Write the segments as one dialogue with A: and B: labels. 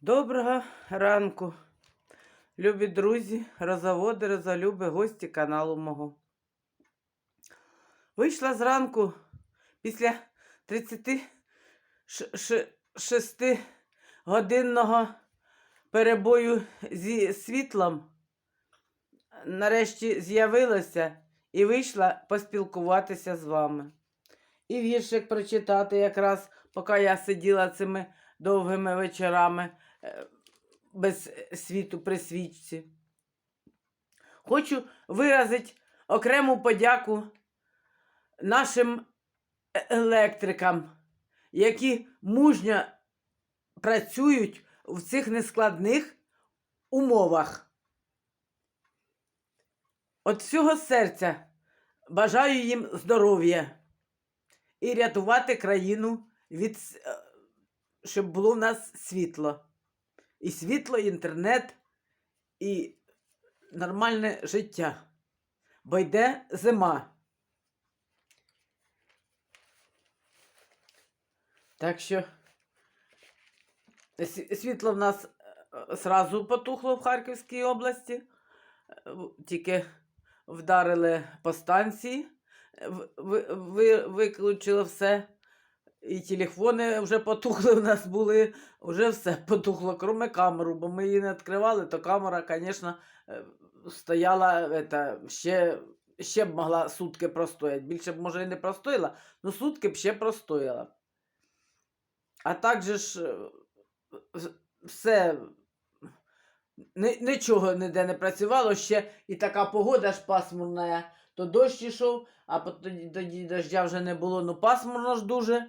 A: Доброго ранку, любі друзі, розоводи, розолюби, гості каналу мого. Вийшла зранку після 36 годинного перебою зі світлом. Нарешті з'явилася і вийшла поспілкуватися з вами. І віршик прочитати якраз, поки я сиділа цими довгими вечорами без світу при свічці. Хочу виразити окрему подяку нашим електрикам, які мужньо працюють в цих нескладних умовах. От всього серця бажаю їм здоров'я і рятувати країну від е, щоб було в нас світло. І світло, і інтернет, і нормальне життя. Бо йде зима. Так що світло в нас е, зразу потухло в Харківській області. Е, Тільки вдарили по станції, е, в- ви- ви- все. І телефони вже потухли в нас були, вже все потухло, кроме камеру, бо ми її не відкривали, то камера, звісно, е, стояла это, ще, ще б могла сутки простояти. Більше б, може, і не простояла, але сутки б ще простояла. А так же ж е, все, нічого ніде не працювало, ще і така погода ж пасмурна, то дощ ішов, а тоді дождя вже не було, ну пасмурно ж дуже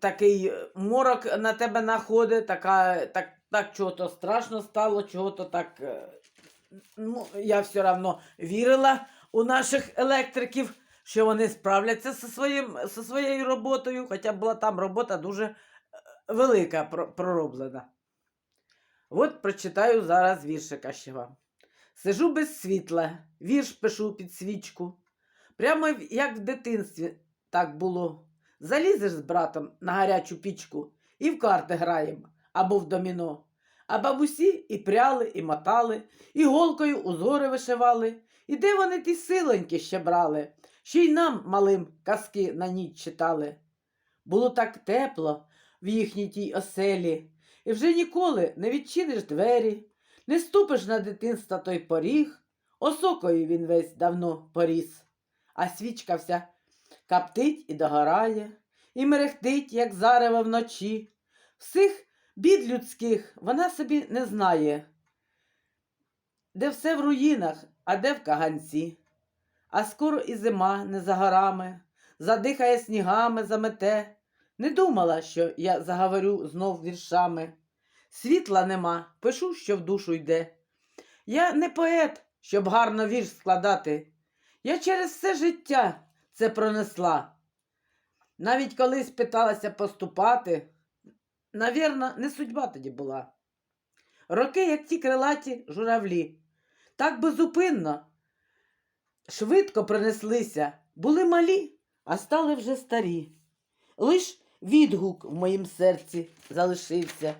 A: такий е, морок на тебе находить, така, так, так чого-то страшно стало, чого-то так. е, Ну, я все одно вірила у наших електриків, що вони справляться зі, своїм, зі своєю роботою, хоча була там робота дуже е, велика пророблена. От прочитаю зараз віршика ще вам. Сижу без світла, вірш пишу під свічку. Прямо як в дитинстві так було. Залізеш з братом на гарячу пічку і в карти граємо або в доміно. А бабусі і пряли, і мотали, і голкою узори вишивали. І де вони ті силоньки ще брали, ще й нам, малим, казки на ніч читали. Було так тепло в їхній тій оселі, і вже ніколи не відчиниш двері, не ступиш на дитинства той поріг, осокою він весь давно поріс, а свічка вся каптить і догорає, і мерехтить, як зарево вночі. Всіх бід людських вона собі не знає, де все в руїнах, а де в каганці. А скоро і зима не за горами, задихає снігами, замете. Не думала, що я заговорю знов віршами. Світла нема, пишу, що в душу йде. Я не поет, щоб гарно вірш складати. Я через все життя це пронесла. Навіть колись питалася поступати, навірно, не судьба тоді була. Роки, як ті крилаті журавлі, так безупинно, швидко пронеслися, були малі, а стали вже старі. Лиш відгук в моїм серці залишився.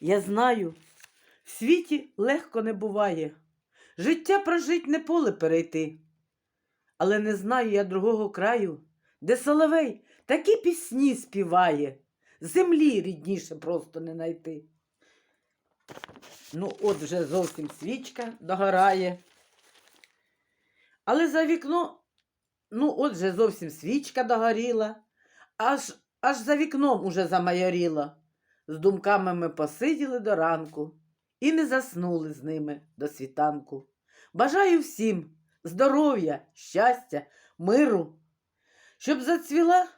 A: Я знаю, світі легко не буває. Життя прожить не поле перейти. Але не знаю я другого краю, де соловей такі пісні співає, землі рідніше просто не найти. Ну, от вже зовсім свічка догорає. Але за вікно, ну, от вже зовсім свічка догоріла, аж, аж за вікном уже замайоріло. З думками ми посиділи до ранку і не заснули з ними до світанку. Бажаю всім здоров'я, щастя, миру, щоб зацвіла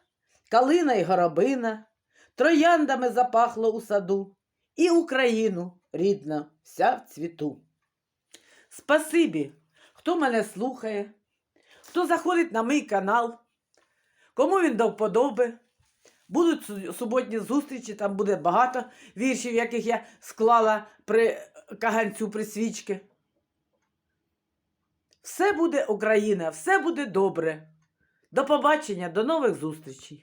A: калина й горобина, трояндами запахло у саду, і Україну рідна вся в цвіту. Спасибі, хто мене слухає, хто заходить на мій канал, кому він до вподоби. Будуть суботні зустрічі, там буде багато віршів, яких я склала при каганцю при свічки. Все буде Україна, все буде добре. До побачення, до нових зустрічей!